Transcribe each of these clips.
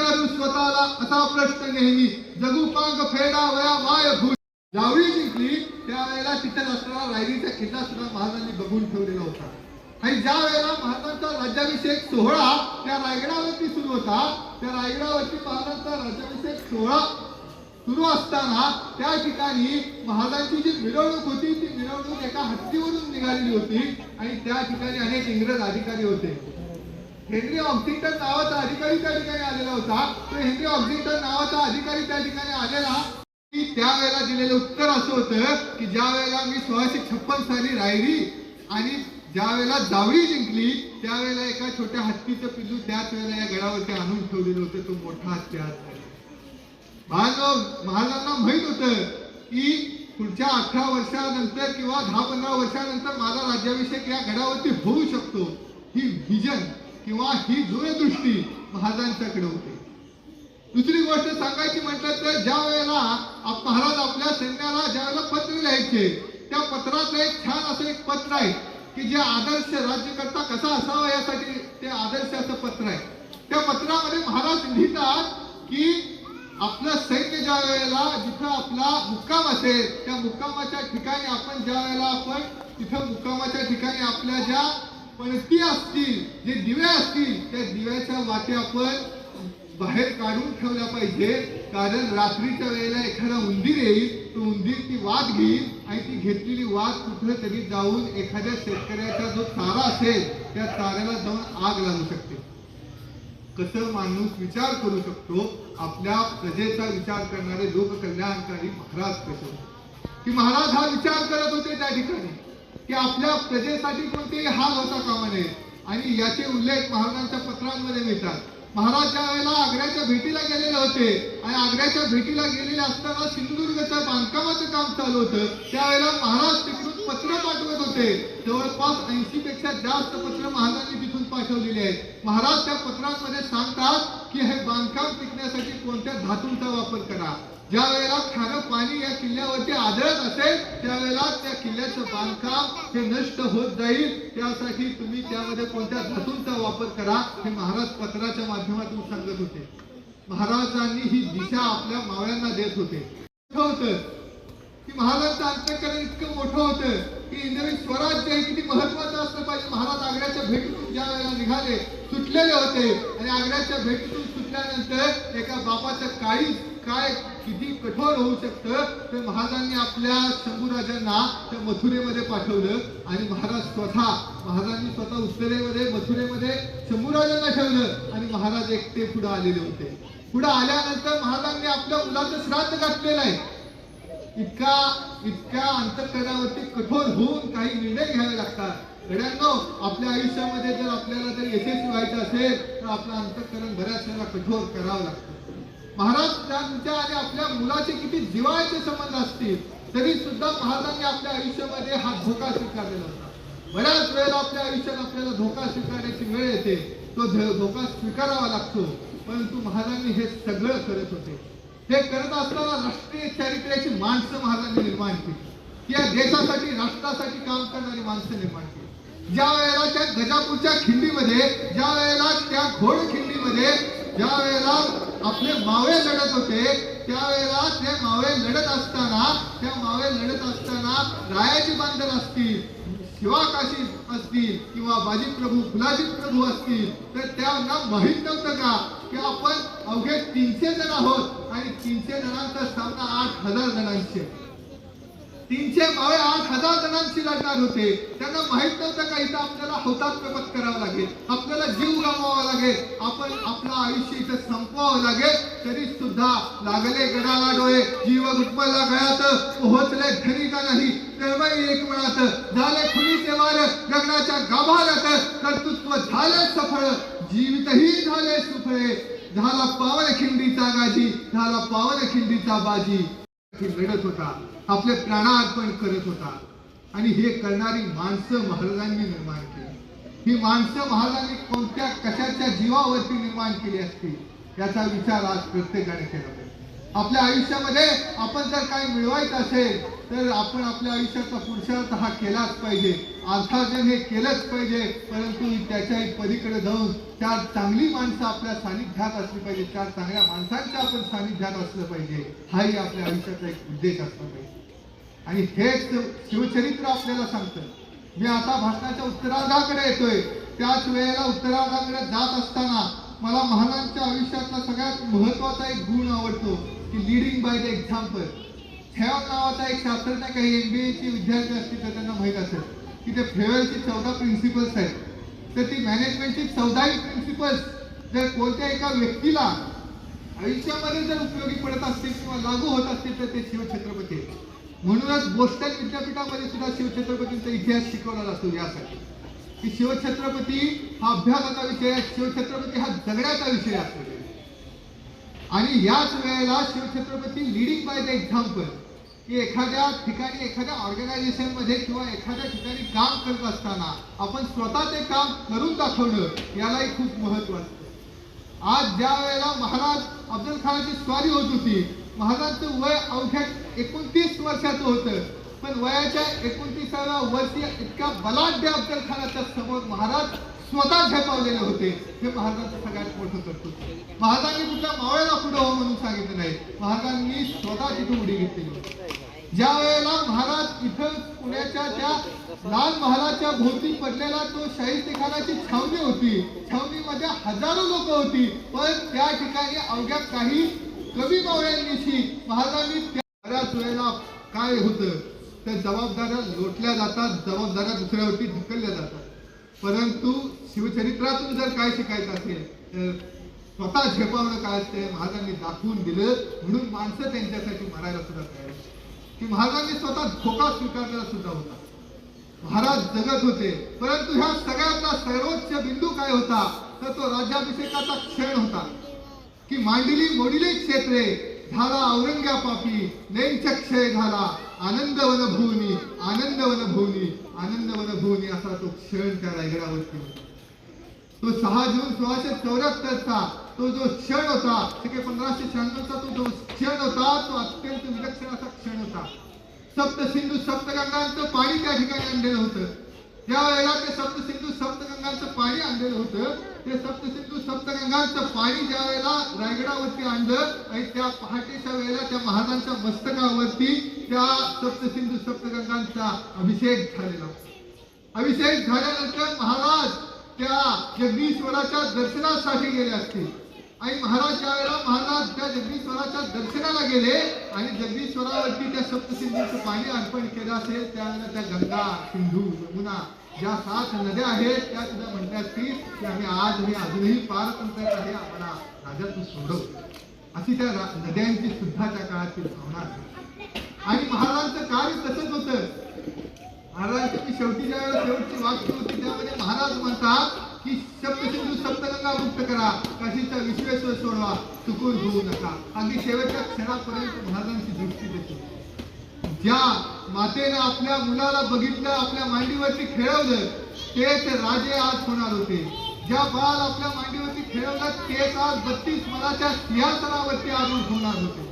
विचारू स्वतःला असा प्रश्न नेहमी जगू पांग फेडा वया माय भू ज्यावेळी जिंकली त्यावेळेला तिथे असणारा रायरीचा किल्ला सुद्धा महाराजांनी बघून ठेवलेला होता. आणि ज्या वेळेला महाराजांचा राज्याभिषेक सोहळा त्या रायगडावरती सुरू होता त्या रायगडावरती महाराजांचा राज्याभिषेक सोहळा सुरू असताना त्या ठिकाणी महाराजांची जी मिरवणूक होती ती मिरवणूक एका हत्तीवरून निघालेली होती. आणि त्या ठिकाणी अनेक इंग्रज अधिकारी होते. हेनरी ऑक्सिंग्टन नावाचा अधिकारी त्या ठिकाणी आलेला होता. तो हेनरी ऑक्सिंग्टन नावाचा अधिकारी त्या ठिकाणी आलेला. की त्यावेळेला दिलेलं उत्तर असं होतं की ज्या वेळेला मी सोळाशे छप्पन साली राहिली आणि ज्या वेळेला जावळी जिंकली त्यावेळेला एका छोट्या हत्तीचं पिल्लू त्याच वेळेला या गडावरती आणून ठेवलेलं होतं. तो मोठा हत्ती हात महाराज महाराजांना माहीत होतं की पुढच्या अठरा वर्षानंतर किंवा दहा पंधरा वर्षानंतर माझा राज्याभिषेक या गडावरती होऊ शकतो. ही व्हिजन किंवा ही दूरदृष्टी महाराजांच्याकडे होती. दुसरी गोष्ट सांगायची म्हटलं तर ज्या वेळेला महाराज आपल्या सैन्याला ज्या वेळेला पत्र लिहायचे त्या पत्रातलं एक छान असं एक पत्र आहे की जे आदर्श राज्यकर्ता कसा असावा यासाठी ते आदर्श असं पत्र आहे. त्या पत्रामध्ये महाराज लिहितात की आपलं सैन्य ज्या वेळेला जिथं आपला मुक्काम असेल त्या मुक्कामाच्या ठिकाणी आपण ज्या वेळेला आपण तिथं मुक्कामाच्या ठिकाणी आपल्या ज्या पणती असतील जे दिवे असतील त्या दिव्याच्या वाटे आपण बाहेर काढून ठेवल्या पाहिजे. कारण रात्रीच्या वेळेला एखादा उंदीर येईल तो उंदीर ती वाद घेईल आणि ती घेतलेली वाद कुठं तरी जाऊन एखाद्या शेतकऱ्याचा जो चारा असेल त्या चाऱ्याला जाऊन आग लागू शकते. कसं माणूस विचार करू शकतो आपल्या प्रजेचा विचार करणारे लोककल्याणकारी महाराज कसे होते? की महाराज हा विचार करत होते त्या ठिकाणी. की आपल्या प्रजेसाठी कोणतेही हाल होता कामा नये. आणि याचे उल्लेख महाराजांच्या पत्रांमध्ये मिळतात. महाराज ज्या वेळेला आग्र्याच्या भेटीला गेलेले होते. आणि आग्र्याच्या भेटीला गेलेले असताना सिंधुदुर्गच्या बांधकामाचं काम चालू होतं. त्यावेळेला महाराज तिकडून पत्र पाठवत होते. जवळपास ऐंशी पेक्षा जास्त पत्र महाराजांनी तिथून पाठवलेली आहेत. महाराज त्या पत्रांमध्ये सांगतात की हे बांधकाम टिकण्यासाठी कोणत्या धातूंचा वापर करा. ज्या वेळेला खाणं पाणी या किल्ल्यावरती आदळत असेल त्यावेळेला त्या किल्ल्याचं बांधकाम हे नष्ट होत जाईल. त्यासाठी तुम्ही त्यामध्ये कोणत्या धातूंचा वापर करा हे महाराज पत्राच्या माध्यमातून सांगत होते. महाराजांनी ही दिशा आपल्या मावळ्यांना देत होते. मोठं की महाराजांचं अंतकरण इतकं मोठं होतं की इंद्रिय स्वराज्य हे किती महत्वाचं असलं पाहिजे. महाराज आग्र्याच्या भेटीतून ज्या वेळेला निघाले सुटलेले होते. आणि आग्र्याच्या भेटीतून सुटल्यानंतर एका बापाचं काळी काय किती कठोर होऊ शकतं तर महाराजांनी आपल्या शंभूराजांना त्या मथुरेमध्ये पाठवलं आणि महाराज स्वतः महाराजांनी स्वतः उत्तरेमध्ये मथुरेमध्ये शंभूराजांना ठेवलं आणि महाराज एकटे पुढे आलेले होते. पुढे आल्यानंतर महाराजांनी आपल्या मुलाचं श्राद्ध घातलेलं आहे. इतका इतक्या अंतकरणावरती कठोर होऊन काही निर्णय घ्यावे लागतात. घड्यांनो आपल्या आयुष्यामध्ये जर आपल्याला जर यशस्वी व्हायचं असेल तर आपलं अंतकरण बऱ्याच वेळेला कठोर करावं लागतं. महाराज त्यांच्या आणि आपल्या मुलाचे किती जिवाळ्याचे संबंध असतील तरी सुद्धा महाराजांनी आपल्या आयुष्यामध्ये हा धोका स्वीकारलेला होता. बऱ्याच वेळेला आपल्या आयुष्यात आपल्याला धोका स्वीकारण्याची वेळ येते. तो धोका स्वीकारावा लागतो. परंतु महाराजांनी हे सगळं करत होते. हे करत असताना राष्ट्रीय चारित्र्याची माणसं महाराजांनी निर्माण केली. की या देशासाठी राष्ट्रासाठी काम करणारी माणसं निर्माण केली. ज्या वेळेला त्या गजापूरच्या खिंडीमध्ये ज्या वेळेला त्या घोड खिंडीमध्ये ज्या वेळेला आपले मावळे लढत होते त्यावेळेला ते मावळे लढत असताना त्या मावे लढत असताना रायाची बांधण असतील शिवाकाशी असतील किंवा बाजी प्रभू गुलाजी प्रभू असतील तर त्यांना माहीत नव्हतं का की आपण अवघे तीनशे जण आहोत आणि तीनशे जणांचा सामना आठ हजार जणांशी तीनशे बावे आठ हजार जणांची लढणार होते. त्यांना माहीत नव्हतं का इथं आपल्याला हौतात्म्य करावं लागेल. आपल्याला जीव गमवावा लागेल. आपण आपलं आयुष्य इथं संपवावं लागेल. तरी सुद्धा लागले गडाला डोळे. जीव गुटमला गळ्यात. पोहोचले घरी का नाही तेव्हाही एक वेळात झाले खुनीचे वार गगनाच्या गाभाऱ्यात. कर्तृत्व झाले सफळ जीवितही झाले सुफळे. झाला पावन खिंडीचा गाजी झाला पावन खिंडीचा बाजी. मिळत होता. आपले प्राणार्पण करत होता. आणि हे करणारी माणसं महाराजांनी निर्माण केली. ही माणसं महाराजांनी कोणत्या कशाच्या जीवावरती निर्माण केली असती याचा विचार आज प्रत्येकाने केला पाहिजे. आपल्या आयुष्यामध्ये आपण जर काही मिळवायचं असेल तर आपण आपल्या आयुष्याचा पुरुषार्थ हा केलाच पाहिजे. अर्थार्जन हे केलंच पाहिजे परंतु त्याच्याही पलीकडे जाऊन चार चांगली माणसं आपल्या सानिध्यात असली पाहिजे चार चांगल्या माणसांच्या आपण सानिध्यात असलं पाहिजे. हाही आपल्या आयुष्याचा एक उद्देश असला पाहिजे. आणि हेच शिवचरित्र आपल्याला सांगतं. मी आता भाषणाच्या उत्तरार्धाकडे येतोय. त्याच वेळेला उत्तरार्धाकडे जात असताना मला महाराजांच्या आयुष्यातला सगळ्यात महत्त्वाचा एक गुण आवडतो की लिडिंग बाय द एक्झाम्पल ठेव नावाचा एक शास्त्रज्ञ काही एमबीए चे विद्यार्थी असतील तर त्यांना माहीत असेल. की ते फेवलची चौदा प्रिन्सिपल्स आहेत. तर ती मॅनेजमेंटची चौदाही प्रिन्सिपल्स जर कोणत्या एका व्यक्तीला आयुष्यामध्ये जर उपयोगी पडत असतील किंवा लागू होत असतील तर ते शिवछत्रपती आहेत. म्हणूनच बोस्टन विद्यापीठामध्ये सुद्धा शिवछत्रपतींचा इतिहास शिकवला जातो यासाठी. की शिवछत्रपती हा अभ्यासाचा विषय आहे शिवछत्रपती हा जगण्याचा विषय असतो. आणि याच वेळेला Shivchhatrapati leading by the example की एखाद्या ठिकाणी एखाद्या ऑर्गनायझेशनमध्ये किंवा एखाद्या ठिकाणी काम करत असताना आपण स्वतः ते काम करून दाखवलं यालाही खूप महत्त्व असतं. आज ज्या वेळेला महाराज अफजल खानाची स्वारी होत होती महाराजांचं वय अवघ्या एकोणतीस वर्षाचं होतं. पण वयाच्या एकोणतीसाव्या वर्षी इतक्या बलाढ्य अफजल खानाच्या समोर महाराज स्वतः झेपावलेले होते. हे महाराजांचं सगळ्यात मोठं कर्तृत्व महाराजांनी कुठल्या मावळ्याला पुढे हो म्हणून सांगितलं नाही. महाराजांनी स्वतः तिथे उडी घेतली ज्या वेळेला महाराज इथं पुण्याच्या त्या लाल महालाच्या भोवती पडलेला तो शाही ठिकाणाची छावणी होती. छावणीमध्ये हजारो लोक होती. पण त्या ठिकाणी अवघ्या काही कमी मावळ्यांनीशी महाराजांनी बऱ्याच वेळेला काय होतं? त्या जबाबदाऱ्या लोटल्या जातात जबाबदाऱ्या दुसऱ्यावरती ढकलल्या जातात. परंतु शिवचरित्रातून जर काय शिकायचं असेल तर स्वतः झेपावणं काय असते महाराजांनी दाखवून दिलं म्हणून माणसं त्यांच्यासाठी मरायला सुद्धा तयार की महाराजांनी स्वतः धोका स्वीकारलेला सुद्धा होता. महाराज जगत होते. परंतु ह्या सगळ्यातला सर्वोच्च बिंदू काय होता? तर तो राज्याभिषेकाचा क्षण होता. की मांडली मोडिले क्षेत्रे. झाला औरंगा पापी लेंच क्षय झाला. आनंद भुवनी आनंद वनभूनी आनंद वनभूनी असा तो क्षण त्या रायगडावरती होता. तो सहा जून सोळाशे चौऱ्याहत्तरचा तो जो क्षण होता शके पंधराशे शहाण्णवचा तो जो क्षण होता तो अत्यंत विलक्षण असा क्षण होता. सप्त सिंधू सप्तगंगांचं पाणी त्या ठिकाणी आणलेलं होतं. त्यावेळेला ते सप्तसिंधू सप्तगंगांचं पाणी आणलेलं होतं. ते सप्तसिंधू सप्तगंगांचं पाणी ज्या वेळेला रायगडावरती आणलं आणि त्या पहाटेच्या वेळेला त्या महाराजांच्या मस्तकावरती त्या सप्तसिंधू सप्तगंगांचा अभिषेक झालेला अभिषेक झाल्यानंतर महाराज त्या जगदीश्वराच्या दर्शनासाठी गेले असतील. आणि महाराज ज्या वेळेला महाराज त्या जगदीश्वराच्या दर्शनाला गेले आणि जगदीश्वरावरती त्या सप्तसिंधूचं पाणी अर्पण केलं असेल त्यावेळेला त्या गंगा सिंधू यमुना ज्या सात नद्या आहेत त्या सुद्धा म्हणतात की की आम्ही आज हे अजूनही पार आहे आम्हाला राजा सोडव अशी त्या नद्यांची सुद्धा त्या काळातील भावना आहे. आणि महाराजांचं कार्य तसंच होतं. महाराजांची शेवटी ज्या वेळेला शेवटची वाक्य होती त्यामध्ये महाराज म्हणतात की सप्तसिंधू सप्तगंगा मुक्त करा. काशीचा विश्वेश्वर सोडवा. चुकून होऊ नका. अगदी शेवटच्या क्षणापर्यंत महाराजांची दृष्टी देते. ज्या मातेनं आपल्या मुलाला बघितलं आपल्या मांडीवरती खेळवलं तेच राजे आज होणार होते. ज्या बाळ आपल्या मांडीवरती खेळवलं तेच आज बत्तीस मनाच्या सिंहासनावरती आरूढ होणार होते.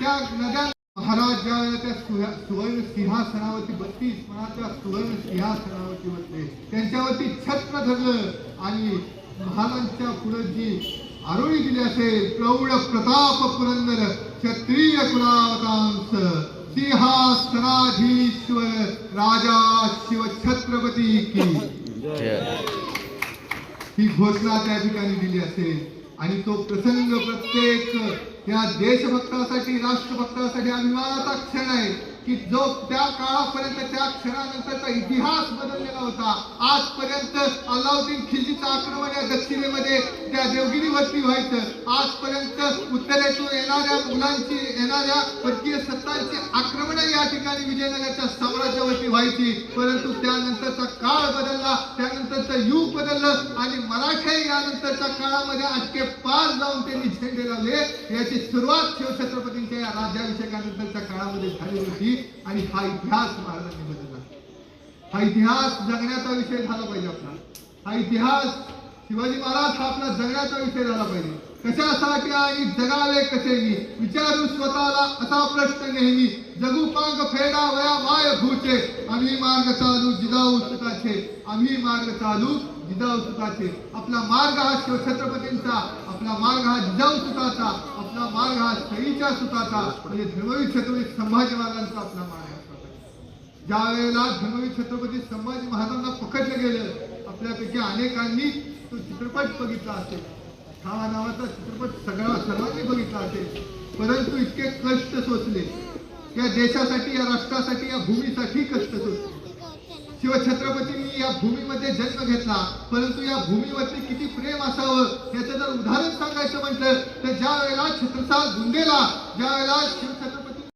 त्या नद्या महाराज ज्या वेळेला त्या सुवर्ण सिंहासनावरती बत्तीस मनाच्या सुवर्ण सिंहासनावरती बसले त्यांच्यावरती छत्र धरलं आणि महाराजांच्या पुढे जी आरोळी दिली असेल. प्रौढ प्रताप पुरंदर क्षत्रिय कुलावतांस. सिंहासनाधीश्वर राजा शिव छत्रपती की. ही घोषणा त्या ठिकाणी दिली असेल. आणि तो प्रसंग प्रत्येक या देशभक्तासाठी राष्ट्रभक्तासाठी अभिमानाचा क्षण आहे. की जो त्या काळापर्यंत त्या क्षणानंतरचा इतिहास बदललेला होता आजपर्यंत अल्लाउद्दीन खिल्जीचं आक्रमण या दक्षिणेमध्ये त्या देवगिरीवरती व्हायचं. आजपर्यंत उत्तरेतून येणाऱ्या मुलांची येणाऱ्या परकीय सत्तांची आक्रमण या ठिकाणी विजयनगरच्या साम्राज्यावरती व्हायची. परंतु त्यानंतरचा काळ बदलला त्यानंतरचं युग बदललं आणि मराठे यानंतरच्या काळामध्ये अटके पार जाऊन त्यांनी झेंडे लावले. याची सुरुवात शिवछत्रपतींच्या या राज्याभिषेकानंतरच्या काळामध्ये झाली होती. आणि हा इतिहास महाराजांनी बदलला हा इतिहास जगण्याचा विषय झाला पाहिजे आपला. हा इतिहास शिवाजी महाराज हा आपला जगण्याचा विषय झाला पाहिजे. कशासाठी आणि जगावे कसे मी? विचारू स्वतःला असा प्रश्न नेहमी जगू पांग फेडा वया माय भूचे आम्ही मार्ग चालू जिजाऊ सुखाचे आम्ही मार्ग चालू जिजाऊ सुताचे आपला मार्ग हा शिवछत्रपतींचा आपला मार्ग हा जिजाऊ सुताचा आपला मार्ग हा सईच्या सुताचा म्हणजे धर्मवीर छत्रपती संभाजी महाराजांचा आपला मार्ग ज्या वेळेला धर्मवीर छत्रपती संभाजी महाराजांना पकडलं गेलं आपल्यापैकी अनेकांनी तो चित्रपट बघितला असेल. हा नावाचा चित्रपट सगळा सर्वांनी बघितला असेल. परंतु इतके कष्ट सोचले या देशासाठी या राष्ट्रासाठी या भूमीसाठी कष्ट सोचले शिवछत्रपतींनी या भूमीमध्ये जन्म घेतला. परंतु या भूमीवरती किती प्रेम असावं याचं जर उदाहरण सांगायचं म्हटलं तर ज्या वेळेला छत्रसाल गुंडेला ज्या वेळेला शिवछत्र